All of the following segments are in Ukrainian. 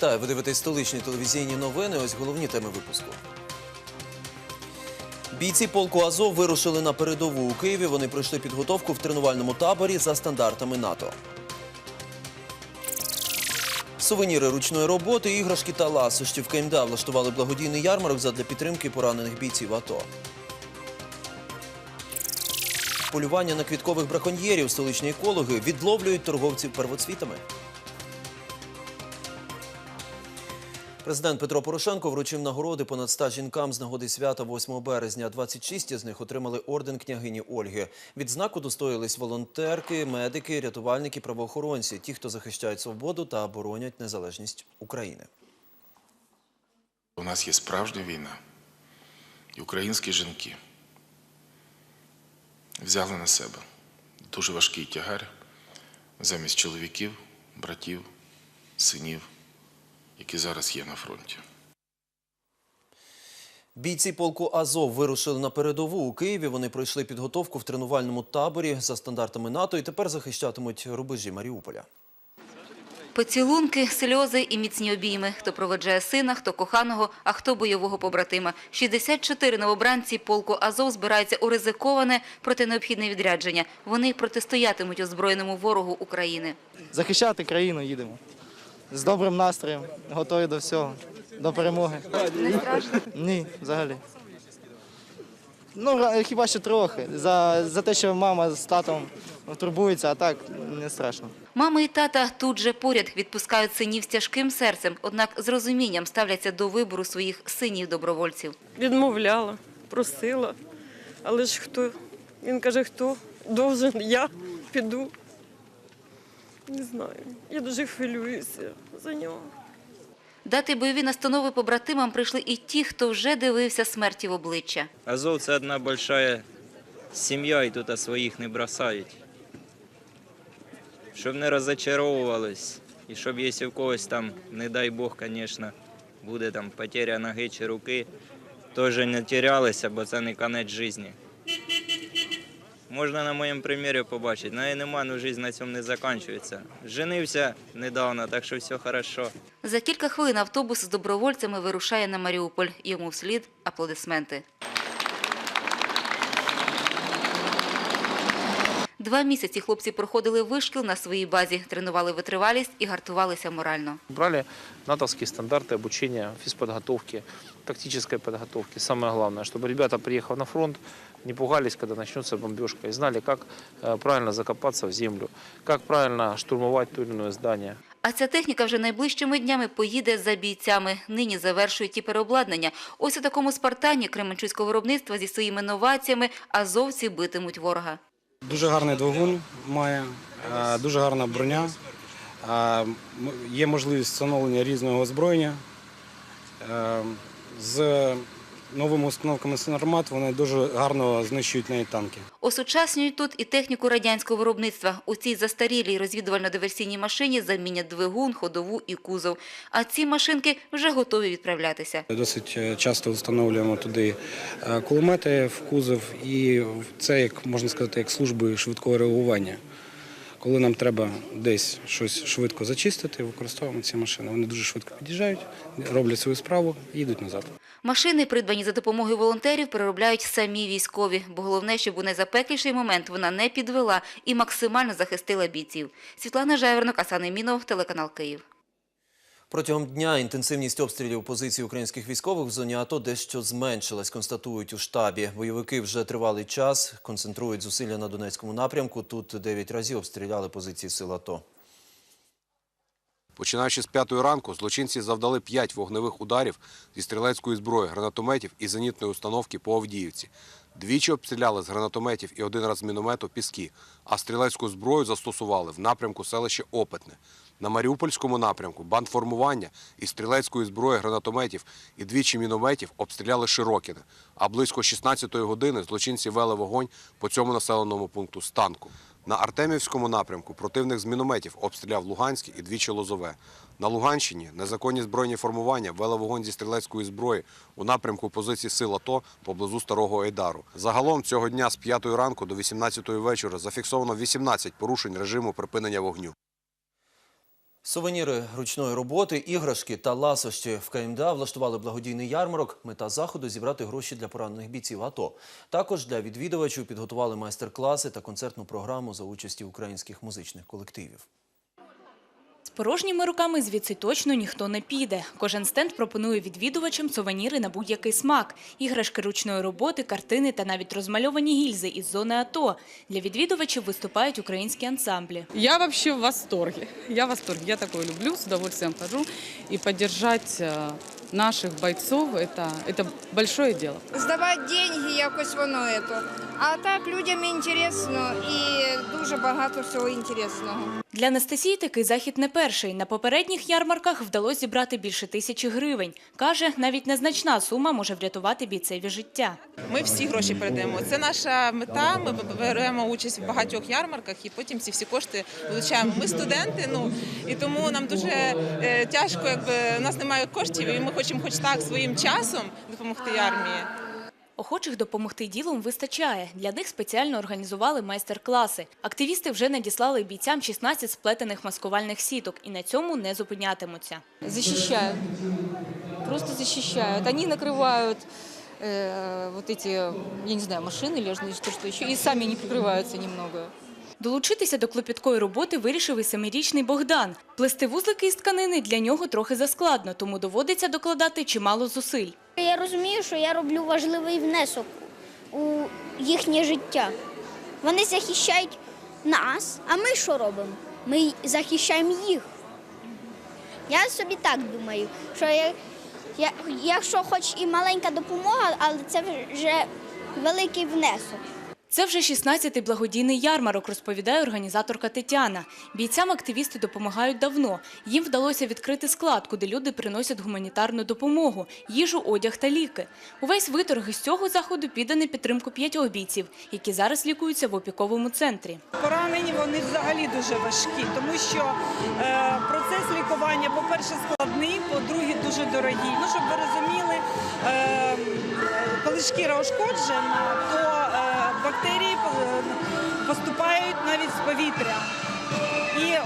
Вітаю, ви дивитесь столичні телевізійні новини. Ось головні теми випуску. Бійці полку Азов вирушили на передову у Києві. Вони пройшли підготовку в тренувальному таборі за стандартами НАТО. Сувеніри ручної роботи, іграшки та ласощі в КМДА влаштували благодійний ярмарок задля підтримки поранених бійців АТО. Полювання на квіткових браконьєрів столичні екологи відловлюють торговців первоцвітами. Президент Петро Порошенко вручив нагороди понад 100 жінкам з нагоди свята 8 березня. 26 з них отримали орден княгині Ольги. Відзнаку достоїлись волонтерки, медики, рятувальники, правоохоронці, ті, хто захищають свободу та боронять незалежність України. У нас є справжня війна, і українські жінки взяли на себе дуже важкий тягар замість чоловіків, братів, синів, які зараз є на фронті. Бійці полку Азов вирушили на передову у Києві. Вони пройшли підготовку в тренувальному таборі за стандартами НАТО і тепер захищатимуть рубежі Маріуполя. Поцілунки, сльози і міцні обійми. Хто проведжає сина, хто коханого, а хто бойового побратима. 64 новобранці полку Азов збираються у ризиковане, проте необхідне відрядження. Вони протистоятимуть озброєному ворогу України. захищати країну їдемо. З добрим настроєм, готові до всього, до перемоги. Не страшно? Ні, взагалі. Ну, ра- хіба що трохи. За, за те, що мама з татом турбуються, а так не страшно. Мама і тата тут же поряд відпускають синів з тяжким серцем, однак з розумінням ставляться до вибору своїх синів-добровольців. відмовляла, просила. Але ж хто? Він каже, хто должен, я піду. Не знаю. Я дуже хвилююся за нього. Дати бойові настанови побратимам прийшли і ті, хто вже дивився смерті в обличчя. Азов це одна большая сім'я, і тут своїх не бросають. Щоб не розочаровувались, і щоб якщо в когось там, не дай Бог, звісно, буде там потеря ноги чи руки, теж не терялися, бо це не кінець житті. Можна на моєму примірі побачити, і нема, ну життя на цьому не закінчується. Женився недавно, так що все хорошо. За кілька хвилин автобус з добровольцями вирушає на Маріуполь. Йому вслід аплодисменти. Два місяці хлопці проходили вишкіл на своїй базі, тренували витривалість і гартувалися морально. Брали натовские стандарты обучения, физподготовки, тактической подготовки. Самое главное, чтобы ребята, приехав на фронт, не пугались, когда начнется бомбежка, и знали, как э, правильно закопаться в землю, как правильно штурмовать то или иное здание. А ця техніка вже найближчими днями поїде за бійцями. Нині завершують ті переобладнання. Ось у такому спартані Кременчуцького виробництва зі своїми новаціями азовці битимуть ворога. Дуже гарний двигун має, е, дуже гарна броня. е, Є можливість встановлення різного озброєння. Е, З новими установками «Синармат» вони дуже гарно знищують навіть танки. Осучаснюють тут і техніку радянського виробництва. У цій застарілій розвідувально-диверсійній машині замінять двигун, ходову і кузов. А ці машинки вже готові відправлятися. Досить е, часто встановлюємо туди е, кулемети в кузов, і це, як можна сказати, як служби швидкого реагування. Коли нам треба десь щось швидко зачистити, використовуємо ці машини. Вони дуже швидко під'їжджають, роблять свою справу і йдуть назад. Машини, придбані за допомогою волонтерів, переробляють самі військові. Бо головне, щоб у найзапекліший момент вона не підвела і максимально захистила бійців. Світлана Жевернок, Асан Мінов, телеканал Київ. Протягом дня інтенсивність обстрілів позицій українських військових в зоні АТО дещо зменшилась, констатують у штабі. Бойовики вже тривалий час концентрують зусилля на Донецькому напрямку. Тут 9 разів обстріляли позиції сил АТО. Починаючи з п'ятої ранку, злочинці завдали п'ять вогневих ударів зі стрілецької зброї, гранатометів і зенітної установки по Авдіївці. Двічі обстріляли з гранатометів і один раз з міномету Піски, а стрілецьку зброю застосували в напрямку селища Опитне. На Маріупольському напрямку бандформування із стрілецької зброї гранатометів і двічі мінометів обстріляли Широкіне. А близько 16-ї години злочинці вели вогонь по цьому населеному пункту з танку. На Артемівському напрямку противник з мінометів обстріляв Луганське і двічі Лозове. На Луганщині незаконні збройні формування вели вогонь зі стрілецької зброї у напрямку позицій сил АТО поблизу Старого Айдару. Загалом цього дня з 5 ранку до 18 вечора зафіксовано 18 порушень режиму припинення вогню. Сувеніри ручної роботи, іграшки та ласощі в КМДА влаштували благодійний ярмарок. Мета заходу – зібрати гроші для поранених бійців АТО. Також для відвідувачів підготували майстер-класи та концертну програму за участі українських музичних колективів. Порожніми руками звідси точно ніхто не піде. Кожен стенд пропонує відвідувачам сувеніри на будь-який смак. Іграшки ручної роботи, картини та навіть розмальовані гільзи із зони АТО. Для відвідувачів виступають українські ансамблі. Я взагалі в восторгі. Я в восторгі. Я такое люблю, з удовольствием хожу. і э, наших бойцов это, это большое дело. здавати деньги, якось воно ето. А так людям інтересно і дуже багато всього інтересного. Для Анастасії такий захід не перший. На попередніх ярмарках вдалося зібрати більше тисячі гривень. Каже, навіть незначна сума може врятувати бійцеві життя. Ми всі гроші передаємо. Це наша мета. Ми беремо участь в багатьох ярмарках і потім ці всі кошти вилучаємо. Ми студенти, ну і тому нам дуже е, тяжко, якби у нас немає коштів, і ми хочемо, хоч так, своїм часом допомогти армії. Охочих допомогти ділом вистачає. Для них спеціально організували майстер-класи. Активісти вже надіслали бійцям 16 сплетених маскувальних сіток і на цьому не зупинятимуться. защищают. Просто защищают. Они накрывают э, вот эти, я не знаю, машины или что, что еще, и сами не прикрываются немного. Долучитися до клопіткої роботи вирішив і семирічний Богдан. Плести вузлики із тканини для нього трохи заскладно, тому доводиться докладати чимало зусиль. Я розумію, що я роблю важливий внесок у їхнє життя. Вони захищають нас, а ми що робимо? Ми захищаємо їх. Я собі так думаю, що я, я, якщо хоч і маленька допомога, але це вже великий внесок. Це вже 16-й благодійний ярмарок, розповідає організаторка Тетяна. Бійцям активісти допомагають давно. Їм вдалося відкрити склад, куди люди приносять гуманітарну допомогу, їжу, одяг та ліки. Увесь виторг із цього заходу піде на підтримку п'ятьох бійців, які зараз лікуються в опіковому центрі. Поранені вони взагалі дуже важкі, тому що е, процес лікування, по-перше, складний, по-друге, дуже дорогий. Ну, щоб ви розуміли, е, коли шкіра ушкоджена, то бактерії е, поступають навіть з повітря. І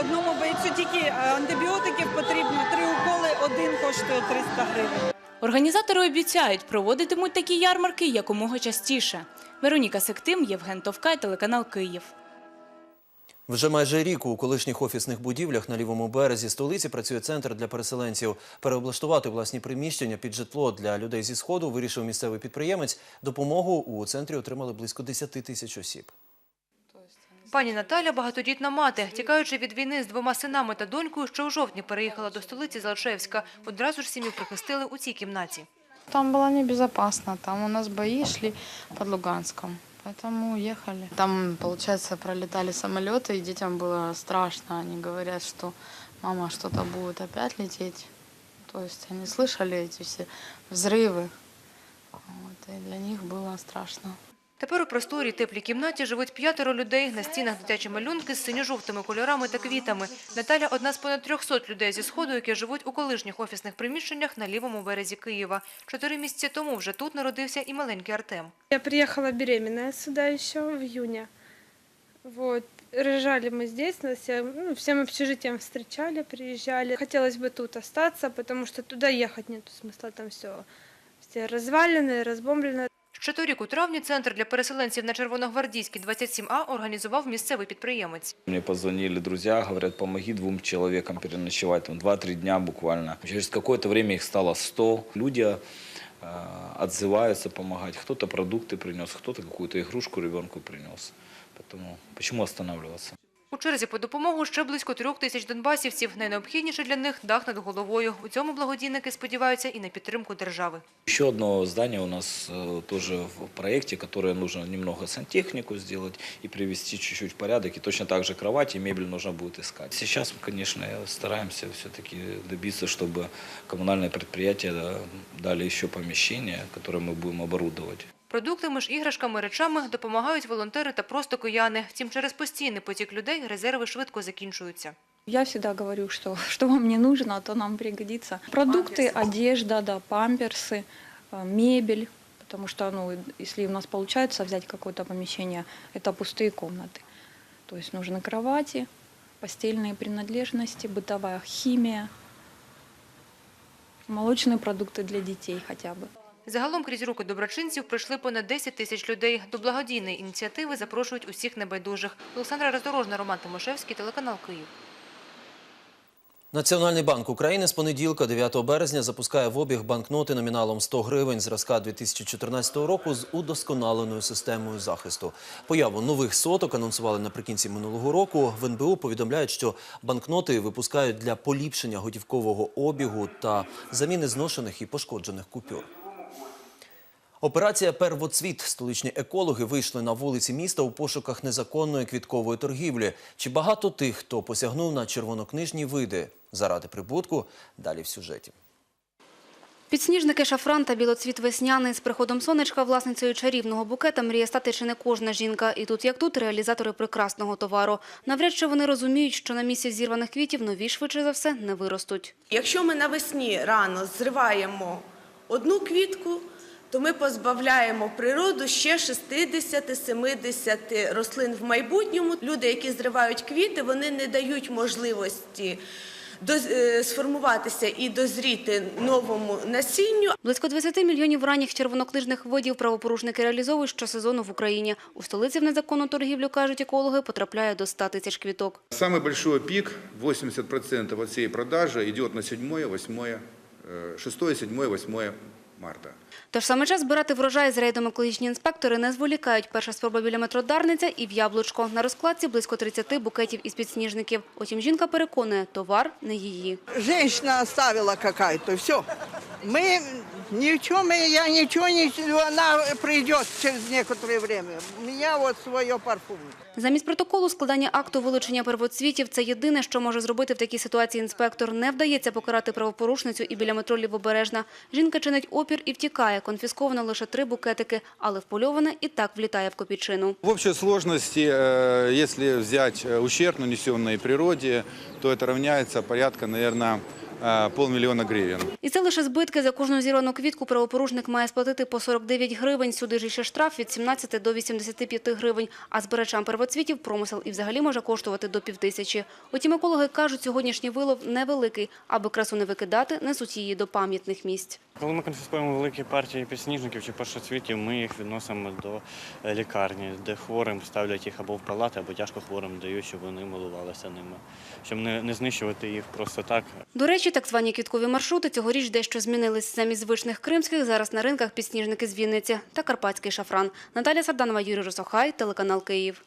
одному, бойцю тільки е, антибіотиків потрібно три уколи, один коштує 300 гривень. Організатори обіцяють, проводитимуть такі ярмарки якомога частіше. Вероніка Сектим, Євген Товкай, телеканал Київ. Вже майже рік у колишніх офісних будівлях на лівому березі столиці працює центр для переселенців. Переоблаштувати власні приміщення під житло для людей зі сходу вирішив місцевий підприємець. Допомогу у центрі отримали близько 10 тисяч осіб. Пані Наталя – багатодітна мати. Тікаючи від війни з двома синами та донькою, що у жовтні переїхала до столиці з Алшевська. Одразу ж сім'ю прихистили у цій кімнаті. Там было небезопасно, там у нас бои шли под Луганском. Поэтому уехали. Там, получается, пролетали самолеты, и детям было страшно. Они говорят, что мама, что-то будет опять лететь. То есть они слышали эти все взрывы. Вот, и для них было страшно. Тепер у просторій теплій кімнаті живуть п'ятеро людей. На стінах дитячі малюнки з синьо-жовтими кольорами та квітами. Наталя – одна з понад 300 людей зі Сходу, які живуть у колишніх офісних приміщеннях на лівому березі Києва. Чотири місяці тому вже тут народився і маленький Артем. Я приехала беременная сюда еще в июне. Вот. Рожали мы здесь, нас всем, ну, всем общежитием встречали, приезжали. Хотелось бы тут остаться, потому что туда ехать нет смысла, там все, все развалины, разбомблены. Ще торік у травні центр для переселенців на Червоногвардійській 27А організував місцевий підприємець. Мне позвонили друзья, говорят, помоги двум человекам переночевать, там 2-3 дня буквально. Через какое-то время их стало 100. Люди э, отзываются помогать. Кто-то продукты принес, кто-то какую-то игрушку ребенку принес. Поэтому почему останавливаться? У черзі по допомогу ще близько трьох тисяч донбасівців. Найнеобхідніше для них – дах над головою. У цьому благодійники сподіваються і на підтримку держави. Еще одно здание у нас э, тоже в проекте, которое нужно немного сантехнику сделать и привести чуть-чуть в порядок. И точно так же кровать и мебель нужно будет искать. Сейчас, конечно, стараемся все-таки добиться, чтобы коммунальное предприятие да, дали еще помещение, которое мы будем оборудовать. Продуктами ж, іграшками, речами допомагають волонтери та просто кияни. Втім, через постійний потік людей резерви швидко закінчуються. Я всегда говорю, что что вам не нужно, то нам пригодится. Продукты, одежда, да, памперсы, э, мебель. Потому что, ну, если у нас получается взять какое-то помещение, это пустые комнаты. То есть нужны кровати, постельные принадлежности, бытовая химия, молочные продукты для детей хотя бы. Загалом крізь руки доброчинців прийшли понад 10 тисяч людей. До благодійної ініціативи запрошують усіх небайдужих. Олександра Роздорожна, Роман Тимошевський, телеканал Київ. Національний банк України з понеділка, 9 березня, запускає в обіг банкноти номіналом 100 гривень зразка 2014 року з удосконаленою системою захисту. Появу нових соток анонсували наприкінці минулого року. В НБУ повідомляють, що банкноти випускають для поліпшення готівкового обігу та заміни зношених і пошкоджених купюр. Операція «Первоцвіт». Столичні екологи вийшли на вулиці міста у пошуках незаконної квіткової торгівлі. Чи багато тих, хто посягнув на червонокнижні види заради прибутку? Далі в сюжеті. Підсніжники шафран та білоцвіт весняний. З приходом сонечка власницею чарівного букета мріє стати чи не кожна жінка. І тут, як тут, реалізатори прекрасного товару. Навряд чи вони розуміють, що на місці зірваних квітів нові, швидше за все, не виростуть. Якщо ми навесні рано зриваємо одну квітку, то ми позбавляємо природу ще 60-70 рослин в майбутньому. Люди, які зривають квіти, вони не дають можливості е, сформуватися і дозріти новому насінню. Близько 20 мільйонів ранніх червонокнижних видів правопорушники реалізовують щосезону в Україні. У столиці в незаконну торгівлю, кажуть екологи, потрапляє до 100 тисяч квіток. Самый большой пик, 80% от всей продажи идет на 7, 8, 6, 7, 8 марта. Тож саме час збирати врожай з рейдом екологічні інспектори не зволікають. Перша спроба біля метродарниця і в Яблучко. На розкладці близько 30 букетів із підсніжників. Утім, жінка переконує, товар не її. Жінка оставила якась, то все. Мы ни в чем, я ничего не... Она придет через некоторое время. У меня вот свое парфум. Замість протоколу складання акту вилучення первоцвітів – це єдине, що може зробити в такій ситуації інспектор. Не вдається покарати правопорушницю і біля метро Лівобережна. Жінка чинить опір і втікає. Конфісковано лише три букетики, але впольоване і так влітає в копійчину. В общей сложности, э, если взять э, ущерб, нанесенный природе, то это равняется порядка, наверное, э, полмиллиона гривен. І це лише збитки. За кожну зірвану квітку правопорушник має сплатити по 49 гривень. Сюди ж іще штраф від 17 до 85 гривень. А збирачам первоцвітів промисел і взагалі може коштувати до півтисячі. Утім, екологи кажуть, сьогоднішній вилов невеликий. Аби красу не викидати, несуть її до пам'ятних місць. Коли ми конфіскуємо великі партії підсніжників чи першоцвітів, ми їх відносимо до е, лікарні, де хворим ставлять їх або в палати, або тяжко хворим дають, щоб вони милувалися ними, щоб не знищувати їх просто так. До речі, так звані квіткові маршрути цьогоріч дещо змінились. Замість звичних кримських зараз на ринках підсніжники з Вінниці та карпатський шафран. Наталя Сарданова, Юрій Росохай, телеканал Київ.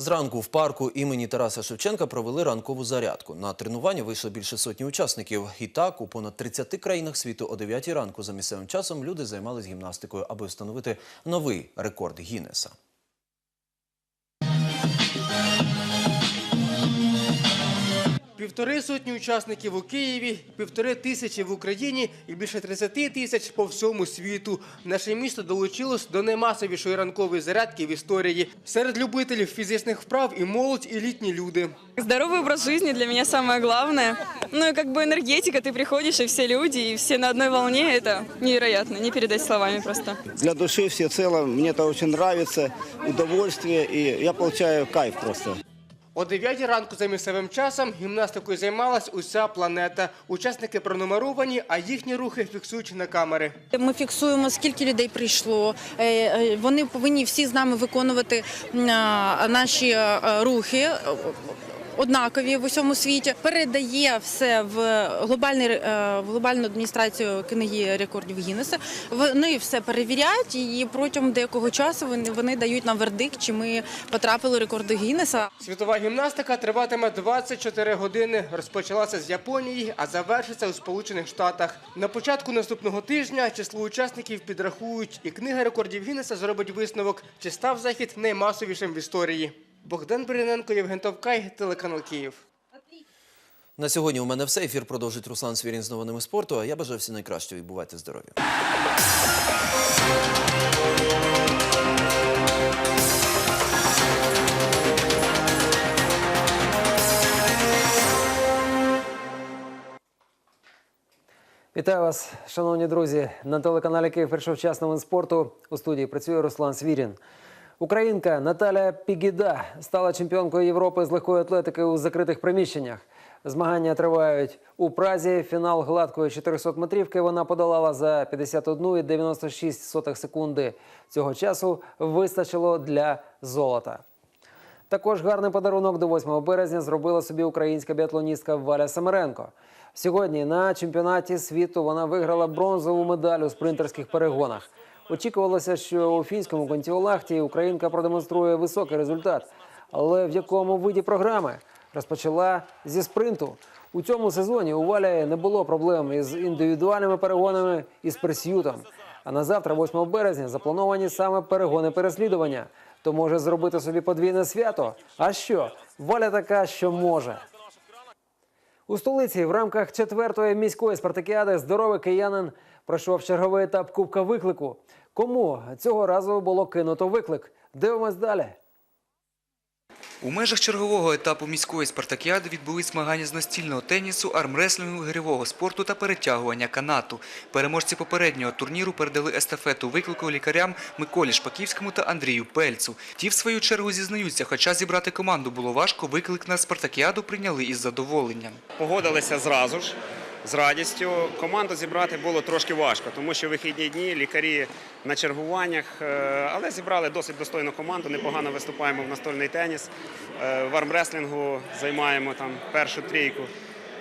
Зранку в парку імені Тараса Шевченка провели ранкову зарядку. На тренування вийшло більше сотні учасників. І так, у понад 30 країнах світу о 9 ранку за місцевим часом люди займалися гімнастикою, аби встановити новий рекорд Гіннеса. Півтори сотні учасників у Києві, півтори тисячі в Україні і більше 30 тисяч по всьому світу. Наше місто долучилось до наймасовішої ранкової зарядки в історії. Серед любителів фізичних вправ і молодь, і літні люди. Здоровый образ жизни для меня самое главное. Ну и как бы энергетика, ты приходишь, и все люди, и все на одной волне, это невероятно, не передать словами просто. Для души всецело, мне это очень нравится, удовольствие, и я получаю кайф просто. О 9 ранку за місцевим часом гімнастикою займалась уся планета. Учасники пронумеровані, а їхні рухи фіксують на камери. Ми фіксуємо, скільки людей прийшло. Е, е, Вони повинні всі з нами виконувати наші е, рухи. Однакові в усьому світі передає все в глобальний е, в глобальну адміністрацію книги рекордів Гіннеса. Вони все перевіряють і протягом деякого часу вони, вони дають нам вердикт, чи ми потрапили рекорди Гіннеса. Світова гімнастика триватиме 24 години. Розпочалася з Японії, а завершиться у Сполучених Штатах. На початку наступного тижня число учасників підрахують, і книга рекордів Гіннеса зробить висновок, чи став захід наймасовішим в історії. Богдан Берененко, Євген Товкай, телеканал Київ. На сьогодні у мене все. Ефір продовжить Руслан Свірін з новинами спорту. А я бажаю всі найкращого і бувайте здорові. Вітаю вас, шановні друзі. На телеканалі Київ прийшов час новин спорту. У студії працює Руслан Свірін. Українка Наталя Пігіда стала чемпіонкою Європи з легкої атлетики у закритих приміщеннях. Змагання тривають у Празі. Фінал гладкої 400 метрівки вона подолала за 51,96 секунди. Цього часу вистачило для золота. Також гарний подарунок до 8 березня зробила собі українська біатлоністка Валя Самаренко. Сьогодні на чемпіонаті світу вона виграла бронзову медаль у спринтерських перегонах. Очікувалося, що у фінському контіолахті українка продемонструє високий результат. Але в якому виді програми розпочала зі спринту. У цьому сезоні у Валі не було проблем із індивідуальними перегонами і з пресютом. А на завтра, 8 березня, заплановані саме перегони переслідування. То може зробити собі подвійне свято. А що? Валя така, що може. У столиці в рамках четвертої міської спартакіади здоровий киянин пройшов черговий етап Кубка виклику. Кому цього разу було кинуто виклик? Дивимось далі. У межах чергового етапу міської спартакіади відбулись змагання з настільного тенісу, армреслінгу, гирьового спорту та перетягування канату. Переможці попереднього турніру передали естафету виклику лікарям Миколі Шпаківському та Андрію Пельцу. Ті, в свою чергу, зізнаються, хоча зібрати команду було важко, виклик на спартакіаду прийняли із задоволенням. Погодилися зразу ж, з радістю. Команду зібрати було трошки важко, тому що вихідні дні, лікарі на чергуваннях, е, але зібрали досить достойну команду, непогано виступаємо в настольний теніс. Е, В армреслінгу займаємо там першу трійку.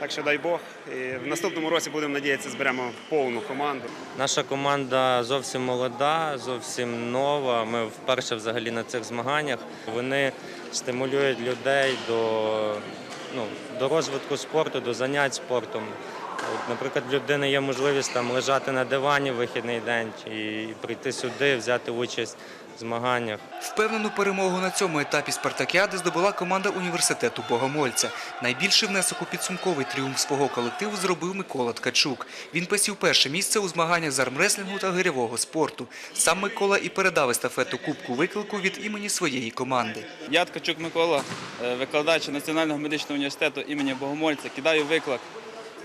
Так що дай Бог. І в наступному році будемо надіятися, зберемо повну команду. Наша команда зовсім молода, зовсім нова. Ми вперше взагалі на цих змаганнях. Вони стимулюють людей до, ну, до розвитку спорту, до занять спортом. От, наприклад, в людини є можливість там лежати на дивані в вихідний день і прийти сюди, взяти участь в змаганнях. Впевнену перемогу на цьому етапі спартакіади здобула команда університету Богомольця. Найбільший внесок у підсумковий тріумф свого колективу зробив Микола Ткачук. Він посів перше місце у змаганнях з армреслінгу та гирьового спорту. Сам Микола і передав естафету Кубку виклику від імені своєї команди. Я Ткачук Микола, е, викладач Національного медичного університету імені Богомольця. Кидаю виклик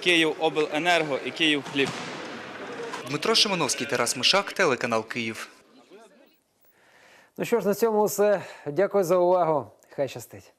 Київ обленерго і Київ хліб. Дмитро Шимановський, Тарас Мишак, телеканал Київ. Ну що ж, на цьому все. Дякую за увагу. Хай щастить.